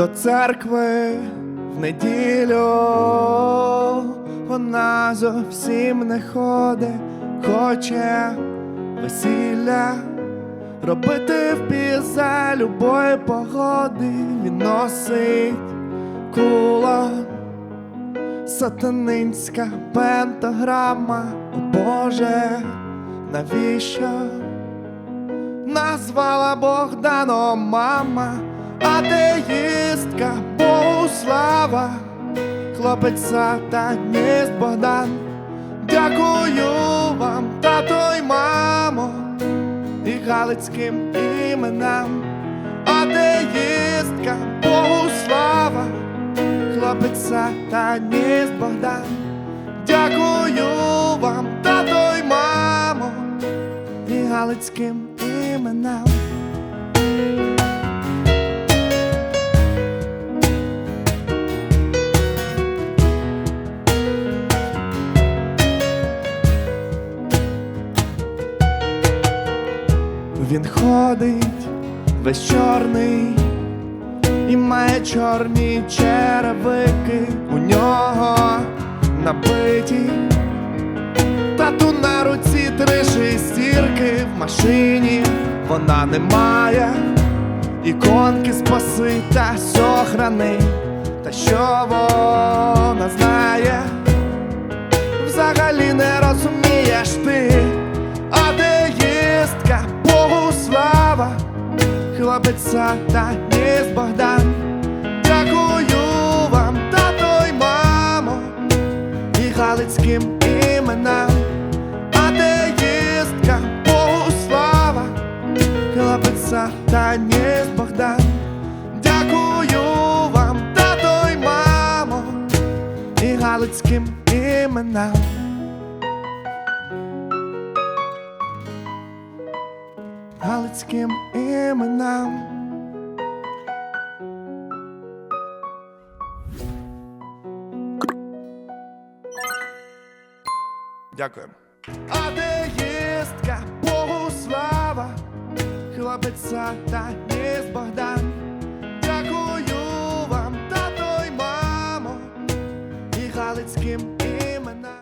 до церкви в неділю. Вона зовсім не ходить, хоче весілля робити в піза любої погоди. Він носить кулон, сатанинська пентаграма. О Боже, навіщо? Назвала Богданом мама, атеїстка, Богуслава, хлопець сатаніст Богдан. Дякую вам, тато й мамо, і галицьким іменам, атеїстка, Богуслава, хлопець сатаніст Богдан. Дякую вам, тато й мамо, і галицьким іменам. Він ходить весь чорний і має чорні черевики у нього набиті. Тату на руці три шестірки. В машині вона не має іконки спаси та сохрани, та що вона знає, взагалі не розумієш ти, хлопець сатаніст Богдан. Дякую вам, тато й мамо, і галицьким іменам, атеїстка, Богуслава, хлопець сатаніст Богдан. Дякую вам, тато й мамо, і галицьким іменам. галицьким іменам. Дякую. Атеїстка, Богу слава, хлопець та ніс Богдан. Дякую вам, тато й мамо, і галицьким.